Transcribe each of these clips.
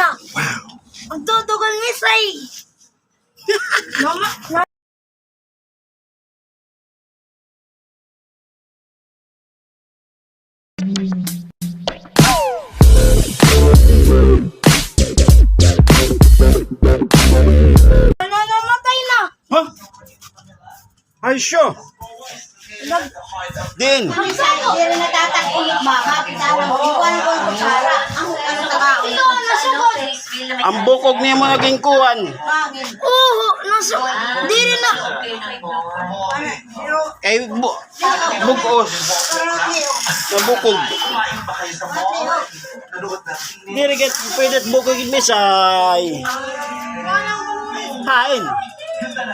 kuna. Wow. Ang tutugal ni Say. Mama, na- Nananamatay na. Ha? Ay, siya. Nag- Din. Hindi rin natatakot baka. Bitawan ko. Hindi Ang bukog niya mo naging kuwan. Oo, nasugod. Di rin na. Kay bu bugos. Na bukog. Di rin kat pwede at bukog yung misay. Hain.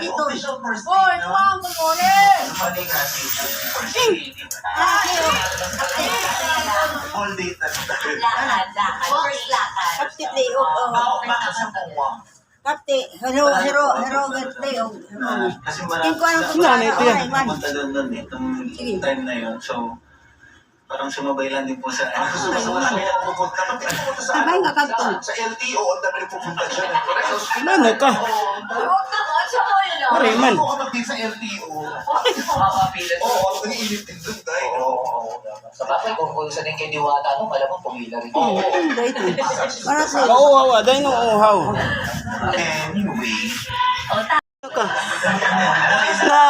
Hoy, mama mo Lakad, lakad. First lakad. Kapti play of Kapti. Hero, hero, hero, play. Kasi Hindi ko marami alam kung Yan, ano. ito yan. Okay, man. pumunta doon doon itong time na yun. So, parang sumabay lang din po sa ano. Sabay nga kanto. Sa LTO, ang dami rin pupunta dyan. Ano ka? Mariman. Ako kapag sa LTO. Oo, ang nag-iinit din doon dahil. Sa bagay, kung kung saan yung kiniwata, no, malamang pumila rin. Para sa Mauhaw, dahil nung uhaw. Anyway, Ano ka? Na,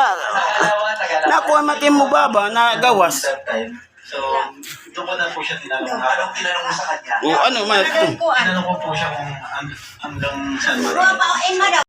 nakuha mati mo ba ba na gawas? that time. So, doon ko na po siya tinanong. Anong tinanong mo sa kanya? O ano man? Tinanong ko po siya kung hang- hanggang saan ba Ruwa pa ako. Eh.